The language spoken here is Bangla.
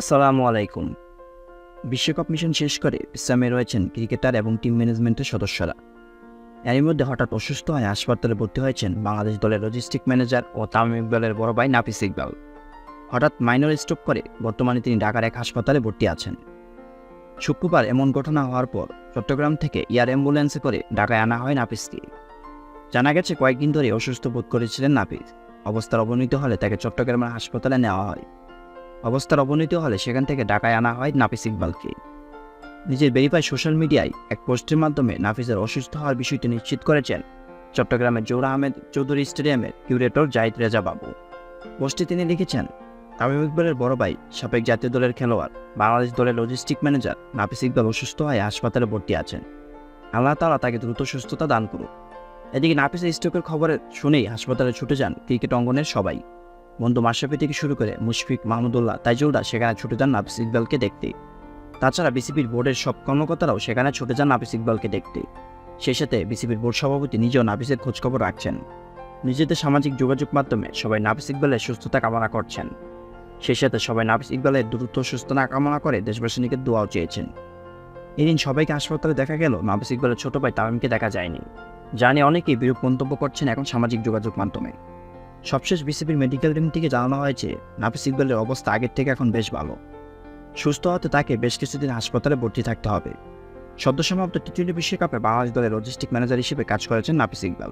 আসসালামু আলাইকুম। বিশ্বকাপ মিশন শেষ করে বিশ্রামে রয়েছেন ক্রিকেটার এবং টিম ম্যানেজমেন্টের সদস্যরা। এরই মধ্যে হঠাৎ অসুস্থ হয়ে হাসপাতালে ভর্তি হয়েছেন বাংলাদেশ দলের লজিস্টিক ম্যানেজার ও তামিম ইকবালের বড় ভাই নাফিস ইকবাল। হঠাৎ মাইনর স্ট্রোক করে বর্তমানে তিনি ঢাকার এক হাসপাতালে ভর্তি আছেন। শুক্রবার এমন ঘটনা হওয়ার পর চট্টগ্রাম থেকে এয়ার অ্যাম্বুলেন্সে করে ঢাকায় আনা হয় নাফিসকে। জানা গেছে, কয়েকদিন ধরে অসুস্থ বোধ করেছিলেন নাফিস। অবস্থার অবনতি হলে তাকে চট্টগ্রামের হাসপাতালে নেওয়া হয়। অবস্থার অবনতি হলে সেখান থেকে ঢাকায় আনা হয় নাফিস ইকবালকে। নিজের ভেরিফাই সোশ্যাল মিডিয়ায় এক পোস্টের মাধ্যমে নাফিসের অসুস্থ হওয়ার বিষয়টি নিশ্চিত করেছেন চট্টগ্রামের জৌর আহমেদ চৌধুরী স্টেডিয়ামের কিউরেটর জাহিদ রেজা বাবু। পোস্টে তিনি লিখেছেন, তামিম ইকবালের বড় ভাই সাবেক জাতীয় দলের খেলোয়াড়, বাংলাদেশ দলের লজিস্টিক ম্যানেজার নাফিস ইকবাল অসুস্থ হয়ে হাসপাতালে ভর্তি আছেন। আল্লাহ তালা তাকে দ্রুত সুস্থতা দান করুন এদিকে নাফিসের স্ট্রোকের খবরে শুনেই হাসপাতালে ছুটে যান ক্রিকেট অঙ্গনের সবাই। বন্ধু মাশরাফি থেকে শুরু করে মুশফিক মাহমুদুল্লাহ তাইজুলরা সেখানে ছুটে যান নাফিস ইকবালকে দেখতে। তাছাড়া বিসিবির বোর্ডের সব কর্মকর্তারাও সেখানে ছুটে যান নাফিস ইকবালকে দেখতে। সেই সাথে বিসিবির বোর্ড সভাপতি নিজেও নাফিসের খোঁজখবর রাখছেন। নিজেদের সামাজিক যোগাযোগ মাধ্যমে সবাই নাফিস ইকবালের সুস্থতা কামনা করছেন। সেই সাথে সবাই নাফিস ইকবালের দ্রুত সুস্থতা কামনা করে দেশবাসীকে দোয়াও চেয়েছেন। এদিন সবাইকে হাসপাতালে দেখা গেল, নাফিস ইকবালের ছোট ভাই তামিমকে দেখা যায়নি। জানি অনেকেই বিরূপ মন্তব্য করছেন এখন সামাজিক যোগাযোগ মাধ্যমে। সবশেষ বিসিবির মেডিকেল টিম থেকে জানানো হয়েছে, নাফিস ইকবালের অবস্থা আগের থেকে এখন বেশ ভালো। সুস্থ হতে তাকে বেশ কিছুদিন হাসপাতালে ভর্তি থাকতে হবে। সদ্য সমাপ্ত টি টোয়েন্টি বিশ্বকাপে বাংলাদেশ দলের লজিস্টিক ম্যানেজার হিসেবে কাজ করেছেন নাফিস ইকবাল।